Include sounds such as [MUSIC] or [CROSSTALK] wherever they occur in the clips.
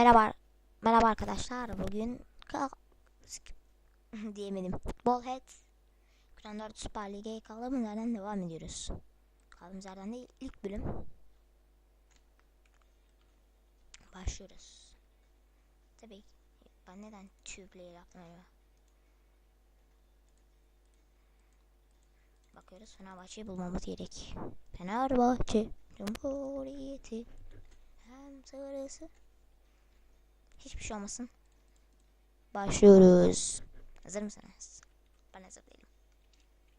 Merhaba. Merhaba arkadaşlar. Bugün [LAUGHS] diyemedim. Futbol Head Kran 4 Süper Lig'e kaldığımız yerden devam ediyoruz. Kaldığımız yerden değil ilk bölüm. Başlıyoruz. Tabii ben neden player yaptım acaba? Bakıyoruz Fenerbahçe'yi bulmamız gerek. Fenerbahçe Cumhuriyeti hem sarısı Hiçbir şey olmasın. Başlıyoruz. Hazır mısınız? Ben hazır değilim.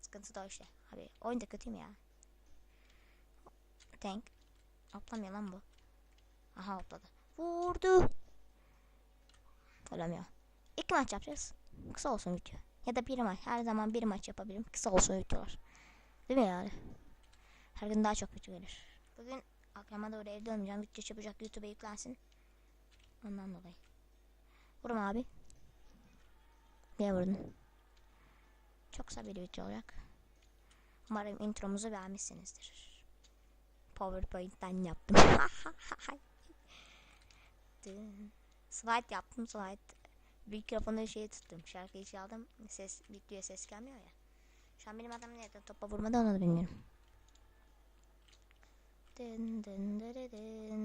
Sıkıntı da işte. Abi oyun da kötüyüm ya. Tank. Hoplamıyor lan bu. Aha hopladı. Vurdu. Olamıyor. İki maç yapacağız. Kısa olsun video. Ya da bir maç. Her zaman bir maç yapabilirim. Kısa olsun videolar. Değil mi yani? Her gün daha çok video gelir. Bugün akşama doğru evde olmayacağım. Video çabucak YouTube'a yüklensin. Ondan dolayı. Vurma abi. Niye vurdun? Çok kısa bir video olacak. Umarım intromuzu beğenmişsinizdir. PowerPoint'ten yaptım. [LAUGHS] Slide yaptım slide. Mikrofonu şeyi tuttum. Şarkıyı çaldım. Ses, videoya ses gelmiyor ya. Şu an benim adam nerede topa vurmadı onu da bilmiyorum. Dın dın dın dın.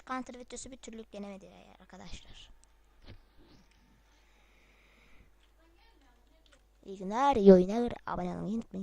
Şu counter videosu bir türlü yüklenemedi arkadaşlar. İyi günler, iyi oyunlar. Abone olmayı unutmayın.